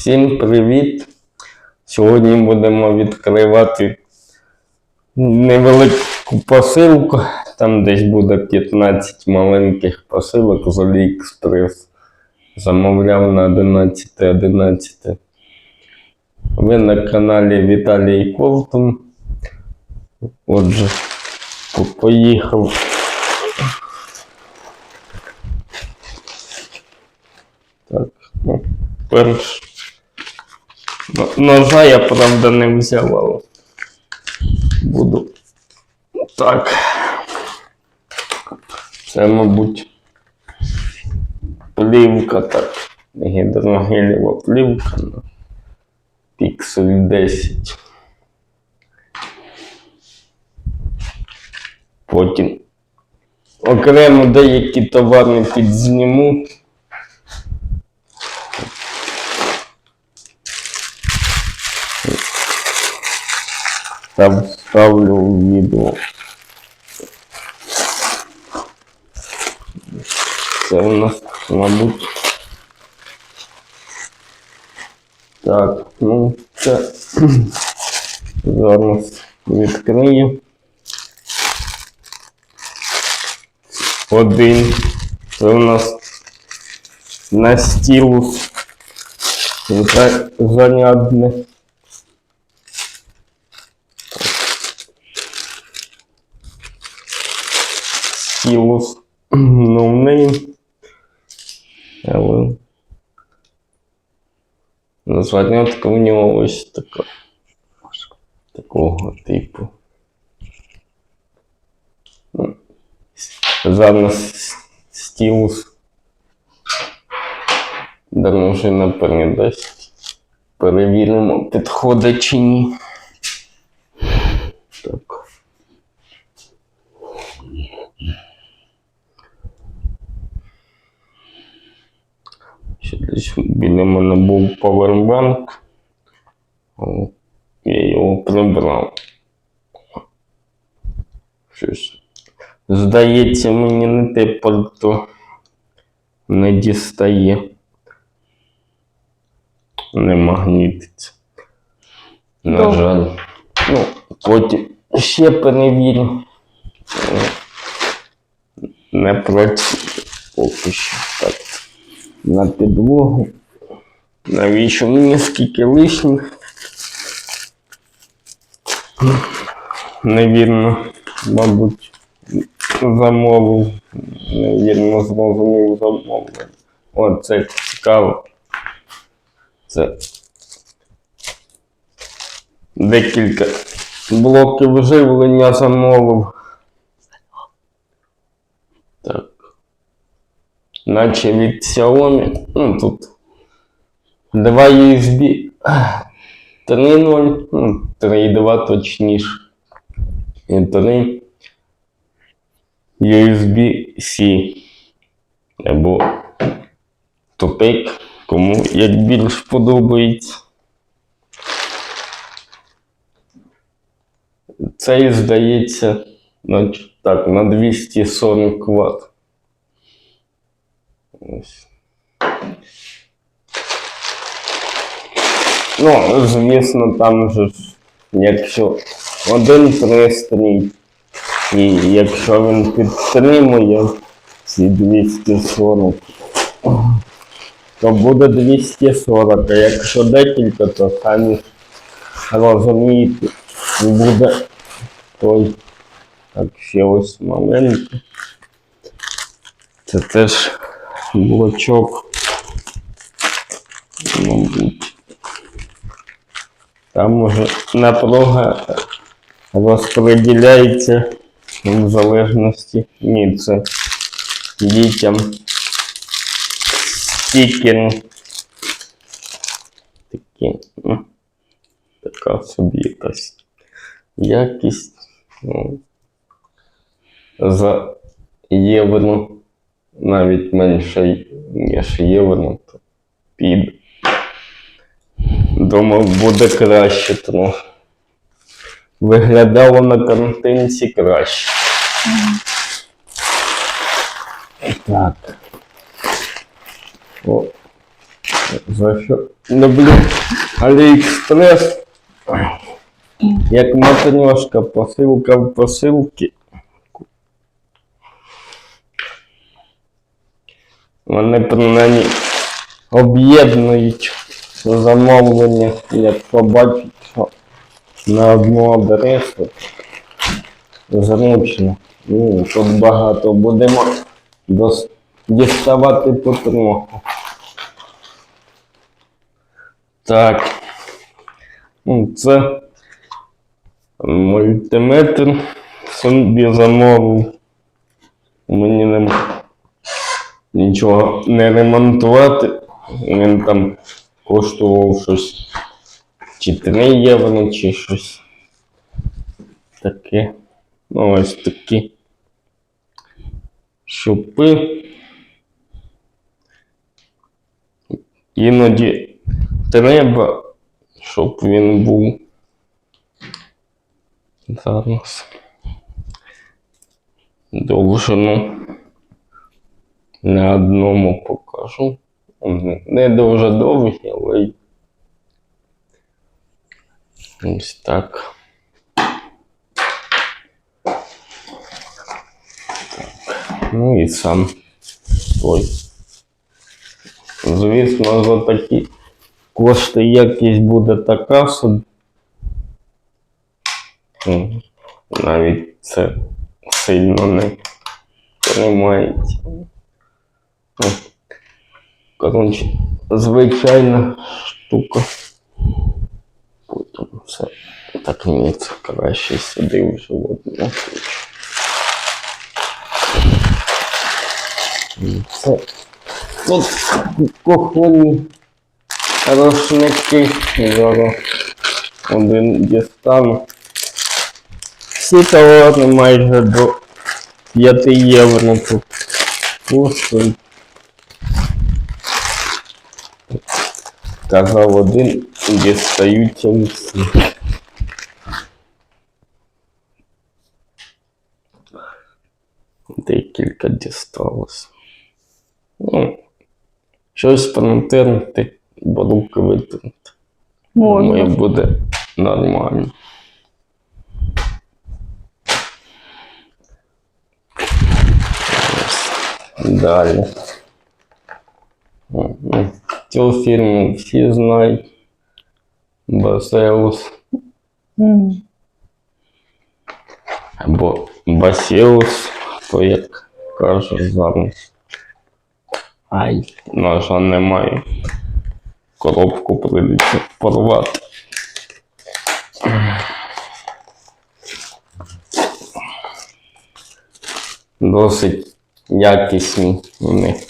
Всім привіт! Сьогодні будемо відкривати невелику посилку. Там десь буде 15 маленьких посилок з AliExpress. Замовляв на 11 11. Ви на каналі Віталій Колтун. Отже, поїхав. Так, ну, перш. Ножа я, правда, не взяв, але буду. Так. Це, мабуть, плівка, так. Гідрогелєва плівка на піксель 10. Потім окремо деякі товари підзніму. та вставлю в відео. Це у нас, мабуть. Так, ну це зараз відкрию. Один. Це у нас на стілус. Це Зарядне. стілус новний. Але зарядка в нього ось така. Такого типу. Ну, Зараз стілус. Дружина передасть. Перевіримо, підходить чи ні. Біля мене був павербанк. Я його прибрав. Щось. Здається, мені не те пальто не дістає. Не магнітиться. На Добре. жаль. Ну, потім ще перевірю. Не працює поки що так на підлогу. Навіщо мені скільки лишніх? Невірно, мабуть, замовив. Невірно зрозумів замовлення. О, це цікаво. Це декілька блоків живлення замовив. Наче від Xiaomi. Ну, тут 2 USB 3.0, ну, 3.2 точніше. І 3 USB-C. Або тупик, кому як більш подобається. Цей здається, так, на 240 Вт. Ось. Ну, звісно, там же якщо один пристрій, і якщо він підтримує ці 240, то буде 240, а якщо декілька, то самі розумієте, буде той. Так, ще ось маленький. Це теж блочок. Там уже напруга розподіляється в залежності. Ні, це дітям стікери. Такі, ну, така собі якась якість. Ну, за євро навіть менше, ніж євро, то піде. Думав, буде краще трохи. Виглядало на картинці краще. Так. О, за що люблю Аліекспрес. Як матрешка, посилка в посилки. Вони принаймні об'єднують замовлення, як побачать, що на одну адресу зручно. Ну, тут багато будемо діставати потроху. Так. Ну, Це мультиметр собі замовив. Мені не нічого не ремонтувати. Він там коштував щось чи 3 євро, чи щось таке. Ну, ось такі щупи. Іноді треба, щоб він був. Зараз. Довжину на одному покажу. Не дуже довгі, але ось так. Ну і сам той. Звісно, за такі кошти якість буде така собі. Навіть це сильно не тримається. Коротше, звичайна штука. Потім все. Так мені це краще сюди вже в одну Це тут кухонні рушники. Зараз один дістану. Всі товари майже до 5 євро тут. Казав один, дістаються всі. Декілька дісталось. Ну, щось протерти, бо руки витерти. Думаю, Можна. буде нормально. Далі. О, Цю фірму всі знають. Басеус М. або Басеус, хто як каже зараз. Ай, ножа немає. Коробку прийдеться порвати. Досить якісні вони.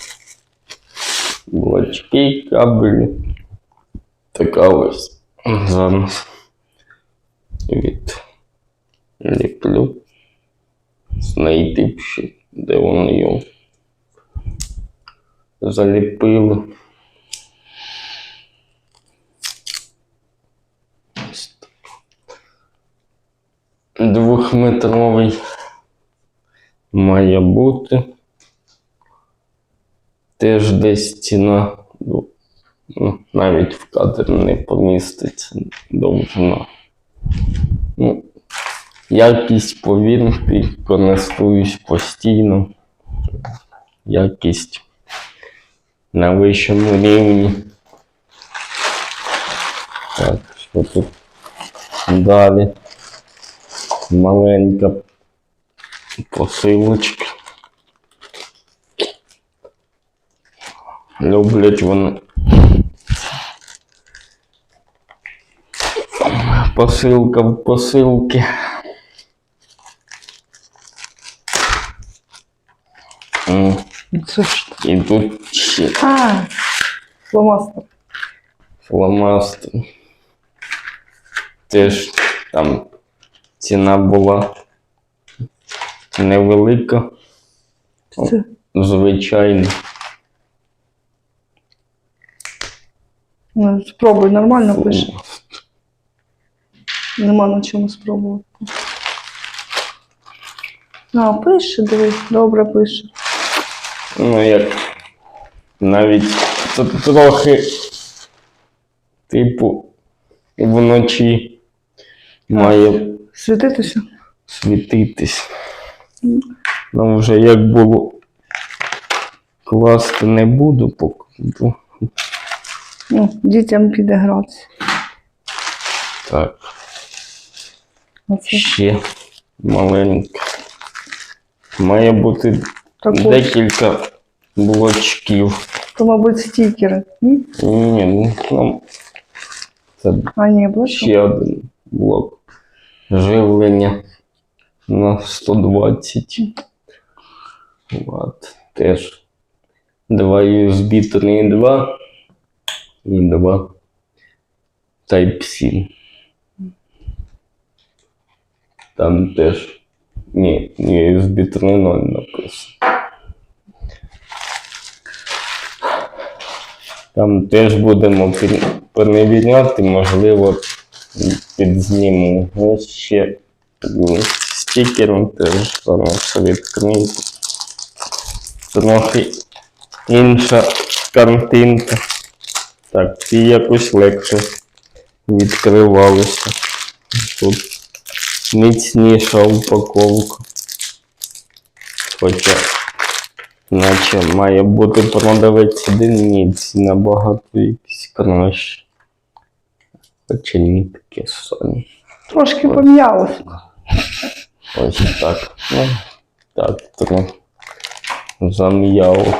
Блочки, кабелі. Така ось зараз від ліплю. Знайти б ще, де вони його заліпили. Ось так. Двохметровий має бути. Теж десь ціна, ну, ну, навіть в кадр не поміститься довжина. Ну, якість повірте, користуюсь постійно. Якість на вищому рівні. Так, що тут далі? Маленька посилочка. Люблять вони. Посилка в посилки. М, Це ж. І тут ще А, фломастер. фломастер. Теж там ціна була невелика, Це. звичайно. Ну, Спробуй, нормально пише. Нема на чому спробувати. А, пише, дивись, добре пише. Ну, як навіть тут трохи типу, вночі має Світитися? світитись. Ну, вже як було класти не буду, поки. Ну, дітям піде гратися. Так, Оце ще маленьке. Має бути також. декілька блочків. То, мабуть, стікери. Ні? Ні, ну, це А, ні, блочок. ще один блок живлення на 120 Вт. Теж два USB 3.2 і два Type-C. Там теж ні, USB 3.0 написано. Там теж будемо перевіряти, можливо, підзніму. Ще м, стікером теж зараз відкрити. Трохи інша картинка. Так, ці якось легше відкривалися. Тут міцніша упаковка. Хоча Наче має бути продавець один ці набагато якісь краще. Хоча ні таке самі. Трошки пом'ялося. Ось так. Ну, так, трохи зам'яло.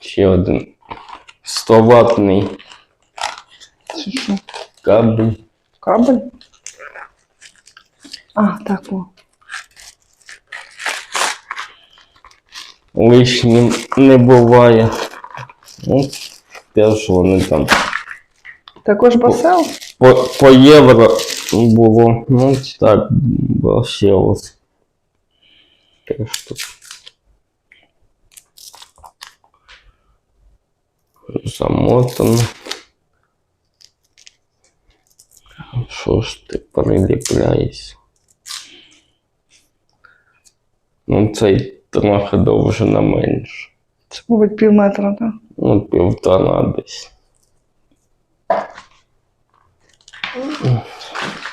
Ще один 100 ватний Це що? кабель. Кабель? А, так о. Лишнім не буває. Ну, теж вони там Також басел? по, по євро було. Ну так, вообще ось. Теж тут. Замотано. Що ж ти приліпляєшся? Ну, цей трохи довжина менше. Це, мабуть, пів метра, так? Ну, півтора десь.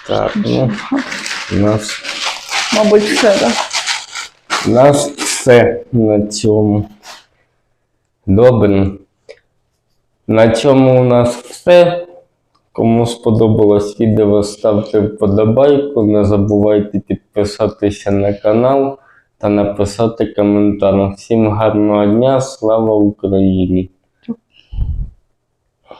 Так, ну, у нас, Мабуть, все, так? у нас все на цьому. Добре. На цьому у нас все. Кому сподобалось відео, ставте вподобайку. Не забувайте підписатися на канал та написати коментар. Всім гарного дня, слава Україні!